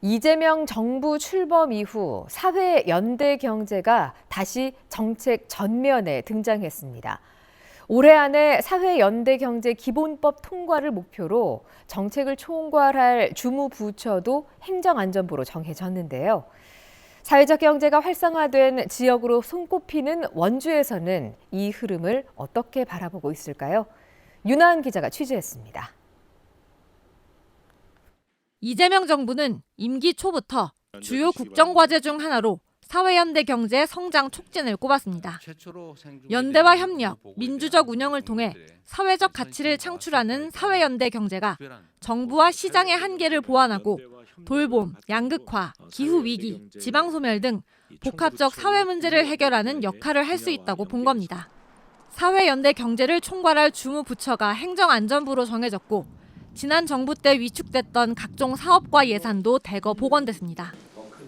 이재명 정부 출범 이후 사회 연대 경제가 다시 정책 전면에 등장했습니다. 올해 안에 사회 연대 경제 기본법 통과를 목표로 정책을 총괄할 주무부처도 행정안전부로 정해졌는데요. 사회적 경제가 활성화된 지역으로 손꼽히는 원주에서는 이 흐름을 어떻게 바라보고 있을까요? 윤하은 기자가 취재했습니다. 이재명 정부는 임기 초부터 주요 국정과제 중 하나로 사회연대 경제 성장 촉진을 꼽았습니다. 연대와 협력, 민주적 운영을 통해 사회적 가치를 창출하는 사회연대 경제가 정부와 시장의 한계를 보완하고 돌봄, 양극화, 기후위기, 지방소멸 등 복합적 사회 문제를 해결하는 역할을 할 수 있다고 본 겁니다. 사회연대 경제를 총괄할 주무부처가 행정안전부로 정해졌고 지난 정부 때 위축됐던 각종 사업과 예산도 대거 복원됐습니다.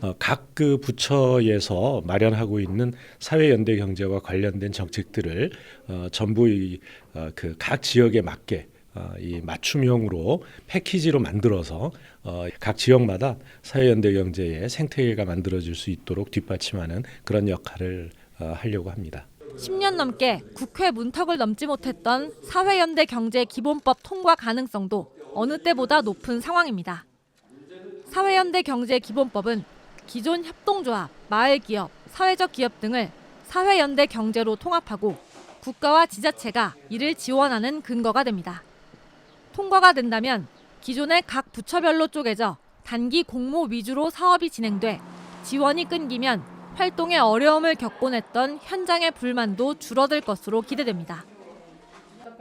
어, 각그 부처에서 마련하고 있는 사회 연대 경제와 관련된 정책들을 어, 전부 그 각 지역에 맞게 어, 이 맞춤형으로 패키지로 만들어서 어, 각 지역마다 사회 연대 경제의 생태계가 만들어질 수 있도록 뒷받침하는 그런 역할을 어, 하려고 합니다. 10년 넘게 국회 문턱을 넘지 못했던 사회연대 경제 기본법 통과 가능성도 어느 때보다 높은 상황입니다. 사회연대 경제 기본법은 기존 협동조합, 마을기업, 사회적 기업 등을 사회연대 경제로 통합하고 국가와 지자체가 이를 지원하는 근거가 됩니다. 통과가 된다면 기존의 각 부처별로 쪼개져 단기 공모 위주로 사업이 진행돼 지원이 끊기면 활동에 어려움을 겪곤 했던 현장의 불만도 줄어들 것으로 기대됩니다.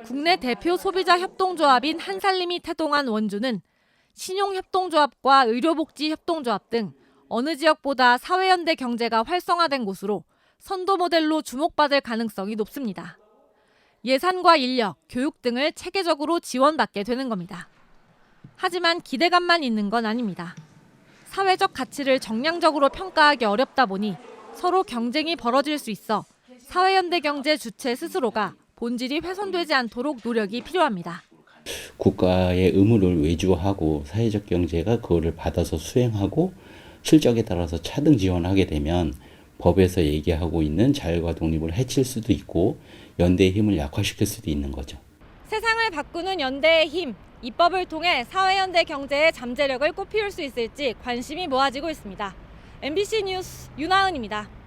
국내 대표 소비자 협동조합인 한살림이 태동한 원주는 신용협동조합과 의료복지협동조합 등 어느 지역보다 사회연대 경제가 활성화된 곳으로 선도 모델로 주목받을 가능성이 높습니다. 예산과 인력, 교육 등을 체계적으로 지원받게 되는 겁니다. 하지만 기대감만 있는 건 아닙니다. 사회적 가치를 정량적으로 평가하기 어렵다 보니 서로 경쟁이 벌어질 수 있어 사회연대 경제 주체 스스로가 본질이 훼손되지 않도록 노력이 필요합니다. 국가의 의무를 외주하고 사회적 경제가 그거를 받아서 수행하고 실적에 따라서 차등 지원하게 되면 법에서 얘기하고 있는 자율과 독립을 해칠 수도 있고 연대의 힘을 약화시킬 수도 있는 거죠. 세상을 바꾸는 연대의 힘, 입법을 통해 사회연대 경제의 잠재력을 꽃피울 수 있을지 관심이 모아지고 있습니다. MBC 뉴스 윤하은입니다.